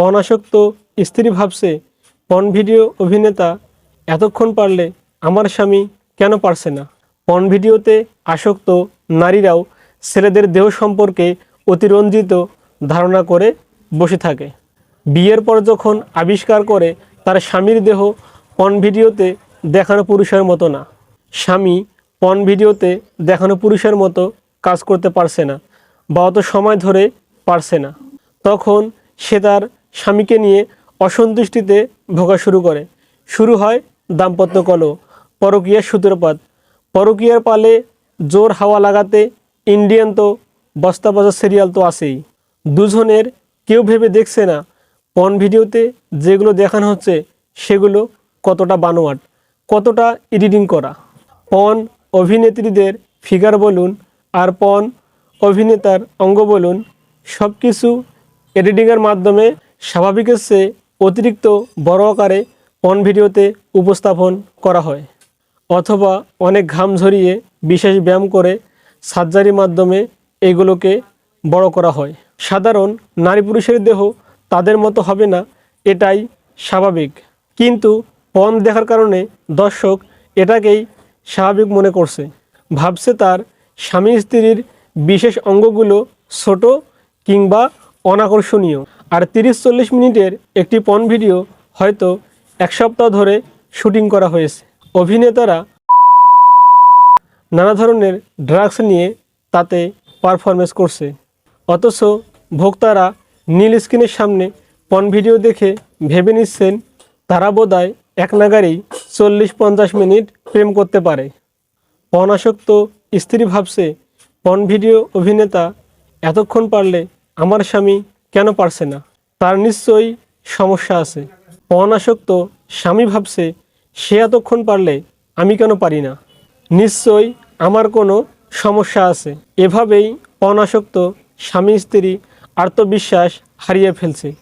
পণাসক্ত স্ত্রী ভাবছে পণ ভিডিও অভিনেতা এতক্ষণ পারলে আমার স্বামী কেন পারছে না? পণ ভিডিওতে আসক্ত নারীরাও ছেলেদের দেহ সম্পর্কে অতিরঞ্জিত ধারণা করে বসে থাকে। বিয়ের পর যখন আবিষ্কার করে, তার স্বামীর দেহ পণ ভিডিওতে দেখানো পুরুষের মতো না। স্বামী পণ ভিডিওতে দেখানো পুরুষের মতো কাজ করতে পারছে না বা অত সময় ধরে পারছে না। তখন সে তার স্বামীকে নিয়ে অসন্তুষ্টিতে ভোগা শুরু করে। শুরু হয় দাম্পত্য কলহ, পরকীয়ার সূত্রপাত। পরকীয়ার পালে জোর হাওয়া লাগাতে ইন্ডিয়ান তো বস্তা বজা সিরিয়াল তো আছেই। দুজনের কেউ ভেবে দেখছে না পন ভিডিওতে যেগুলো দেখানো হচ্ছে সেগুলো কতটা বানোয়াট, কতটা এডিটিং করা। পন অভিনেত্রীদের ফিগার বলুন আর পন অভিনেতার অঙ্গ বলুন সব কিছু এডিটিংয়ের মাধ্যমে স্বাভাবিকের চেয়ে অতিরিক্ত বড় আকারে পন ভিডিওতে উপস্থাপন করা হয়, অথবা অনেক ঘাম ঝরিয়ে বিশেষ ব্যায়াম করে সার্জারির মাধ্যমে এগুলোকে বড় করা হয়। সাধারণ নারী পুরুষের দেহ তাদের মতো হবে না, এটাই স্বাভাবিক। কিন্তু পণ দেখার কারণে দর্শক এটাকেই স্বাভাবিক মনে করছে। ভাবছে তার স্বামী স্ত্রীর বিশেষ অঙ্গগুলো ছোট কিংবা অনাকর্ষণীয়। আর তিরিশ চল্লিশ মিনিটের একটি পণ ভিডিও হয়তো এক সপ্তাহ ধরে শুটিং করা হয়েছে। অভিনেতারা নানা ধরনের ড্রাগস নিয়ে তাতে পারফরমেন্স করছে। অথচ ভোক্তারা নীল স্ক্রিনের সামনে পন ভিডিও দেখে ভেবে নিচ্ছেন, তারা বোধহয় এক নাগারেই চল্লিশ পঞ্চাশ মিনিট প্রেম করতে পারে। পণাসক্ত স্ত্রী ভাবছে পন ভিডিও অভিনেতা, এতক্ষণ পারলে আমার স্বামী কেন পারছে না? তার নিশ্চয়ই সমস্যা আছে। পণাসক্ত স্বামী ভাবছে, সে এতক্ষণ পারলে আমি কেন পারি না? নিশ্চয়ই আমার কোনো সমস্যা আছে। এভাবেই অনাসক্ত স্বামী স্ত্রী আত্মবিশ্বাস হারিয়ে ফেলছে।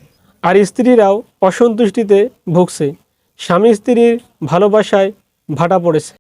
আর স্ত্রীরাও অসন্তুষ্টিতে ভুগছে। স্বামী স্ত্রীর ভালোবাসায় ভাটা পড়েছে।